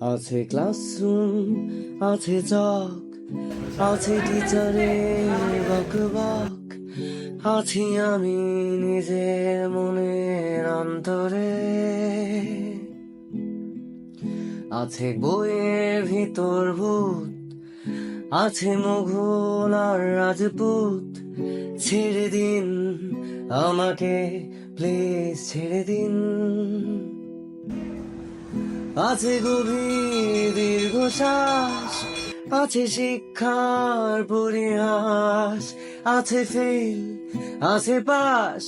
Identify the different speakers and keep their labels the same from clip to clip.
Speaker 1: আছে ক্লাসরুম, আছে চক, আছে টিচারে বক বক আছি আমি নিজের মনের অন্তরে। আছে বইয়ের ভিতর ভূত, আছে মুঘল আর রাজপুত, ছেড়ে দিন আমাকে প্লিজ ছেড়ে দিন। আছে গভীর দীর্ঘশ্বাস আছে শিক্ষার পরিহাস আছে ফেল আছে পাশ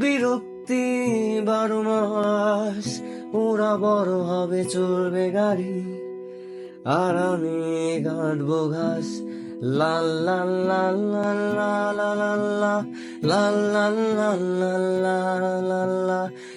Speaker 1: বিরক্তি বারো মাস ওরা বড় হবে চলবে গাড়ি আর আমি গাঁটবো ঘাস লাল লাল লাল লাল লাল লাল লাল লাল লাল লাল লাল লাল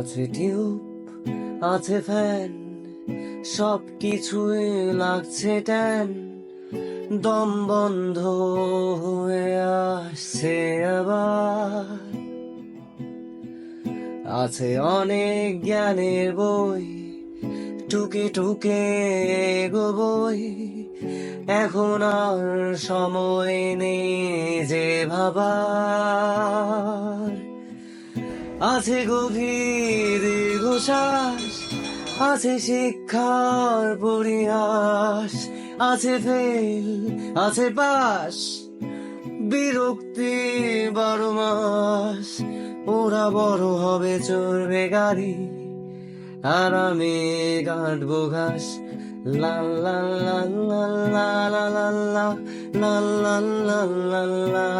Speaker 1: আছে টিউব আছে ফ্যান সব কিছু লাগছে ট্যান। দম বন্ধ হয়ে আসছে আবার। আছে অনেক জ্ঞানের বই, টুকে টুকে গো বই এখন আর সময় নেই যে ভাবা আছে গভীর ঘোষাস আছে শিক্ষার পরিহাস আছে ফেল আছে পাশ বিরক্তি বারো মাস ওরা বড় হবে চড়বে গাড়ি আর আমি কাটবো ঘাস লাল লাল লাল লাল লা লাল লাল লাল লাল লাল